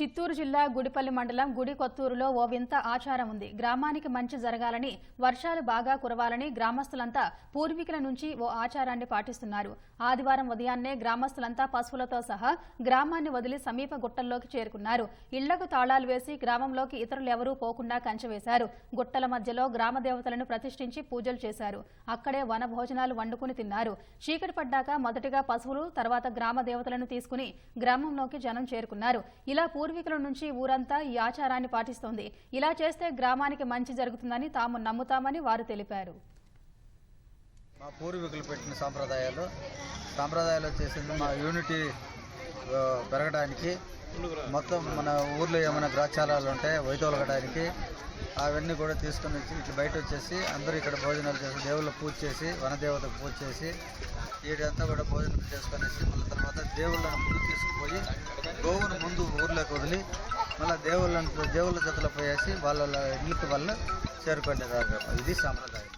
చిత్తూరు జిల్లా గుడిపల్లి మండలం గుడి కొత్తూరులో ఓ వింత ఆచారం ఉంది. గ్రామానికి మంచి జరగాలని వర్షాలు బాగా కురవాలని గ్రామస్తులంతా పూర్వీకుల నుంచి ఓ ఆచారాన్ని పాటిస్తున్నారు. ఆదివారం ఉదయాన్నే గ్రామస్తులంతా పశువులతో సహా గ్రామాన్ని వదిలి సమీప గుట్టల్లోకి చేరుకున్నారు. ఇళ్ళకు తాళాలు వేసి గ్రామంలోకి ఇతరులు ఎవరూ పోకుండా కంచె వేశారు గుట్టల మధ్యలో గ్రామ దేవతలను ప్రతిష్ఠించి పూజలు చేశారు. అక్కడే వన భోజనాలు వండుకుని తిన్నారు. చీకటి పడ్డాక మొదటిగా పశువులు తర్వాత గ్రామ దేవతలను తీసుకుని గ్రామంలోకి జనం చేరుకున్నారు. ఇలా పూర్వీకుల నుంచి ఊరంతా ఈ ఆచారాన్ని పాటిస్తోంది. ఇలా చేస్తే గ్రామానికి మంచి జరుగుతుందని తాము నమ్ముతామని వారు తెలిపారు. మా పూర్వీకులు పెట్టిన సాంప్రదాయాలు సాంప్రదాయాలు వచ్చేసింది మా యూనిటీ పెరగడానికి. మొత్తం మన ఊర్లో ఏమైనా గ్రాచారాలు ఉంటాయి వైదొలగడానికి అవన్నీ కూడా తీసుకొని వచ్చి ఇట్లా బయట వచ్చేసి అందరూ ఇక్కడ భోజనాలు చేసి దేవుళ్ళ పూజ చేసి వనదేవతకు పూజ చేసి వీడంతా కూడా భోజనం చేసుకునేసి మళ్ళీ తర్వాత దేవుళ్ళని ముందు తీసుకుపోయి గోవును ముందు ఊర్లోకి వదిలి మళ్ళీ దేవుళ్ళ దేవుళ్ళ జతలో పోయేసి వాళ్ళ ఇళ్ళకి వల్ల చేరుకునేదారు ఇది సాంప్రదాయం.